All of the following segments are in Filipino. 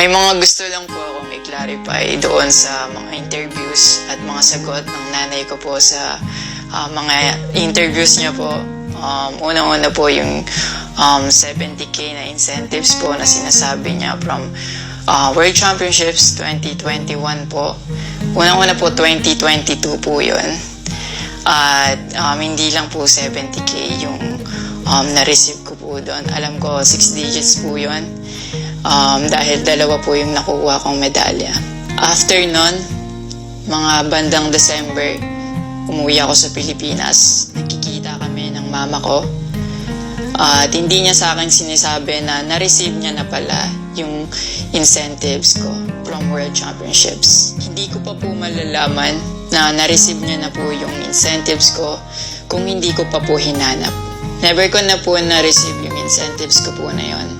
May mga gusto lang po akong i-clarify doon sa mga interviews at mga sagot ng nanay ko po sa ah, mga interviews niya po. Um, Unang-una po yung um, 70k na incentives po na sinasabi niya from ah, World Championships 2021 po. Unang-una po 2022 po yun. At um, hindi lang po 70k yung um, na-receive ko po doon. Alam ko 6 digits po yun. Um, dahil dalawa po yung nakuha kong medalya. After nun, mga bandang December, umuwi ako sa Pilipinas. Nakikita kami ng mama ko. At hindi niya sa akin sinisabi na na-receive niya na pala yung incentives ko from World Championships. Hindi ko pa po malalaman na na-receive niya na po yung incentives ko kung hindi ko pa po hinanap. Never ko na po na-receive yung incentives ko po na yon.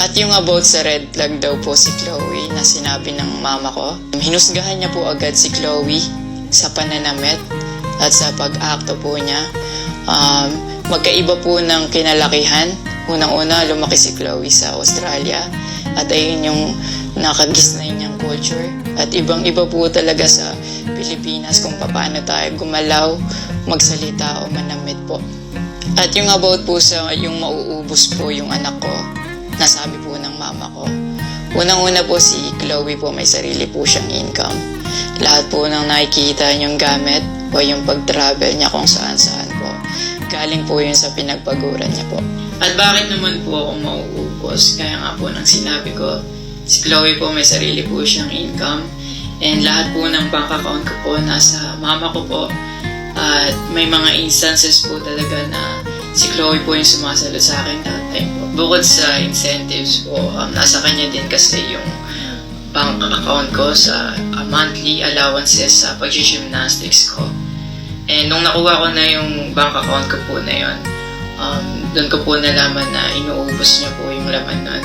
At yung about sa red flag daw po si Chloe na sinabi ng mama ko, hinusgahan niya po agad si Chloe sa pananamit at sa pag-acto po niya. Um, magkaiba po ng kinalakihan. Unang-una, lumaki si Chloe sa Australia at ayun yung nakagisnay niyang culture. At ibang-iba po talaga sa Pilipinas kung paano tayo gumalaw, magsalita o manamit po. At yung about po sa yung mauubos po yung anak ko, nasabi po ng mama ko. Unang-una po si Chloe po may sarili po siyang income. Lahat po ng nakikita niyong gamit o yung pag-travel niya kung saan-saan po. Galing po yun sa pinagpaguran niya po. At bakit naman po ako mauubos? Kaya nga po nang sinabi ko, si Chloe po may sarili po siyang income. And lahat po ng bank account ko po nasa mama ko po. At may mga instances po talaga na si Chloe po yung sumasalo sa akin that time po. Bukod sa incentives po, um, nasa kanya din kasi yung bank account ko sa uh, monthly allowances sa pag-gymnastics ko. And nung nakuha ko na yung bank account ko po na yun, um, doon ko po nalaman na inuubos niya po yung laman nun.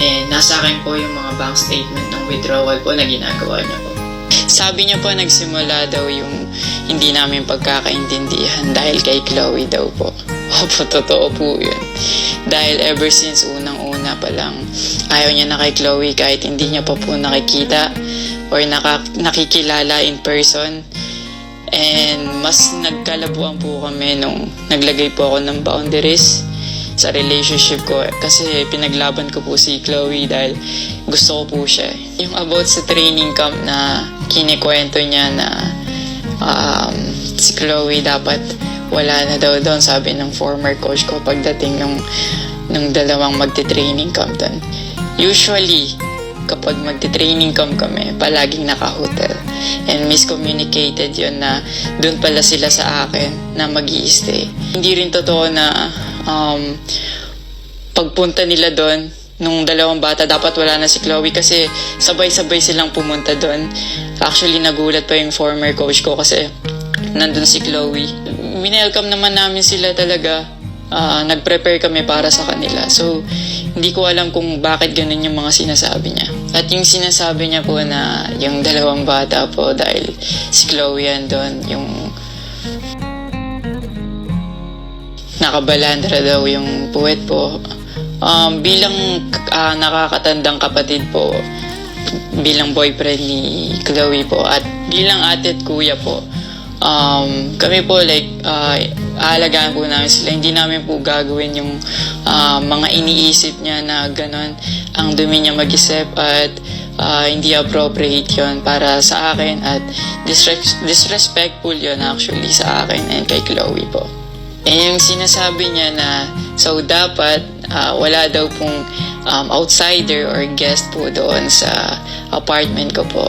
And nasa akin po yung mga bank statement ng withdrawal po na ginagawa niya po. Sabi niya po nagsimula daw yung hindi namin pagkakaintindihan dahil kay Chloe daw po. Opo, totoo po yun. Dahil ever since unang-una pa lang, ayaw niya na kay Chloe kahit hindi niya pa po nakikita or naka, nakikilala in person. And mas nagkalabuan po kami nung naglagay po ako ng boundaries sa relationship ko kasi pinaglaban ko po si Chloe dahil gusto ko po siya. Yung about sa training camp na kinikwento niya na um, si Chloe dapat wala na daw doon sabi ng former coach ko pagdating ng ng dalawang magte-training camp doon. Usually, kapag magte-training camp kami, palaging naka-hotel. And miscommunicated yon na doon pala sila sa akin na mag stay Hindi rin totoo na um, pagpunta nila doon nung dalawang bata, dapat wala na si Chloe kasi sabay-sabay silang pumunta doon. Actually, nagulat pa yung former coach ko kasi nandun si Chloe. Winelcome naman namin sila talaga. Ah, nag-prepare kami para sa kanila. So, hindi ko alam kung bakit ganun yung mga sinasabi niya. At yung sinasabi niya po na yung dalawang bata po dahil si Chloe andun, yung nakabalandra daw yung puwet po. Um, bilang ah, nakakatandang kapatid po, bilang boyfriend ni Chloe po, at bilang ate at kuya po, um, kami po like, uh, aalagaan po namin sila. Hindi namin po gagawin yung ah, mga iniisip niya na ganon. Ang dumi niya mag-isip at ah, hindi appropriate yon para sa akin at disres- disrespectful yon actually sa akin and kay Chloe po. And yung sinasabi niya na so dapat ah, wala daw pong um, outsider or guest po doon sa apartment ko po.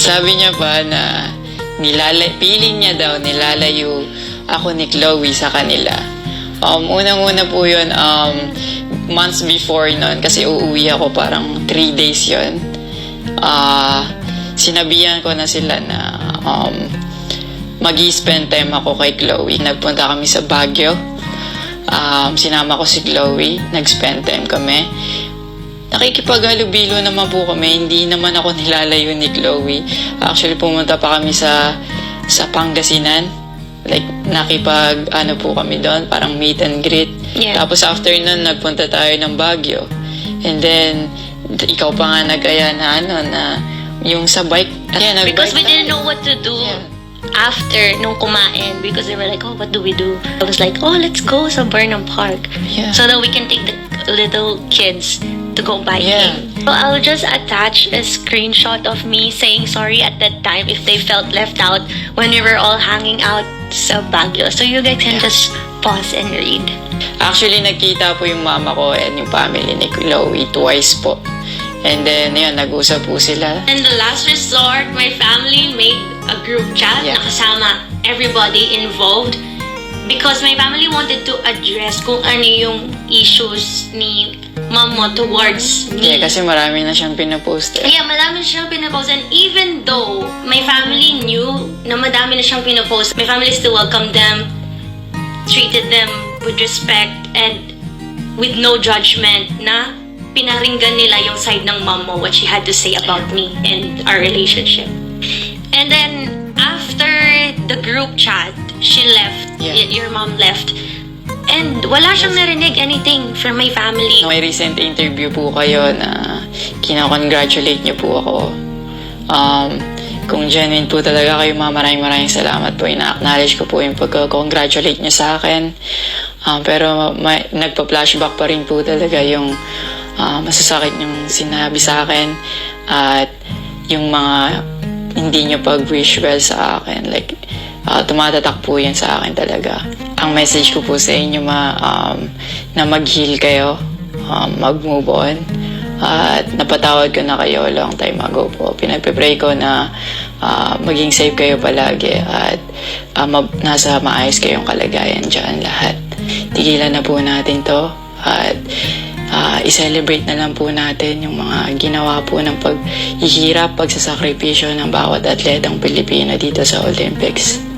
Sabi niya pa na nilala, feeling niya daw nilalayo ako ni Chloe sa kanila. Um, unang-una po yun, um, months before nun, kasi uuwi ako parang 3 days yun. Ah, sinabihan ko na sila na um, mag spend time ako kay Chloe. Nagpunta kami sa Baguio. Um, sinama ko si Chloe. Nag-spend time kami. Nakikipaghalubilo naman po kami. Hindi naman ako nilalayo ni Chloe. Actually, pumunta pa kami sa sa Pangasinan. Like, nakipag, ano po kami doon, parang meet and greet. Yeah. Tapos after nun, nagpunta tayo ng Baguio. And then, ikaw pa nga nagaya na ano, na yung sa bike. Yeah, nag-bike Because we didn't know what to do Yeah. after nung kumain because they were like, oh, what do we do? I was like, oh, let's go sa Burnham Park Yeah. so that we can take the little kids to go biking. Yeah. So I'll just attach a screenshot of me saying sorry at that time if they felt left out when we were all hanging out sa Baguio. So you guys can just pause and read. Actually, nagkita po yung mama ko and yung family ni Chloe twice po. And then, yun, nag-usap po sila. And the last resort, my family made a group chat Yeah. na kasama everybody involved because my family wanted to address kung ano yung issues ni mom mo towards me. Yeah, kasi marami na siyang pinapost. eh. Yeah, madami siyang pinapost. And even though my family knew na madami na siyang pinapost, my family still welcomed them, treated them with respect, and with no judgment na pinaringgan nila yung side ng mom mo, what she had to say about me and our relationship. And then, after the group chat, she left. Yeah. Y- your mom left. And wala siyang narinig anything from my family. May recent interview po kayo na kinakongratulate niyo po ako. Um, kung genuine po talaga kayo, ma, maraming maraming salamat po. Ina-acknowledge ko po yung pagka-congratulate niyo sa akin. Um, pero may, nagpa-flashback pa rin po talaga yung ah, masasakit yung sinabi sa akin at yung mga hindi niyo pag-wish well sa akin. Like, ah, tumatatak po yan sa akin talaga. Ang message ko po sa inyo, ma, um, na mag-heal kayo, um, mag-move on. At napatawad ko na kayo long time ago po. Pinagpipray ko na ah, maging safe kayo palagi at ah, ma- nasa maayos kayong kalagayan dyan lahat. Tigilan na po natin to at ah, i-celebrate na lang po natin yung mga ginawa po ng paghihirap, pagsasakripisyo ng bawat atletang Pilipino dito sa Olympics.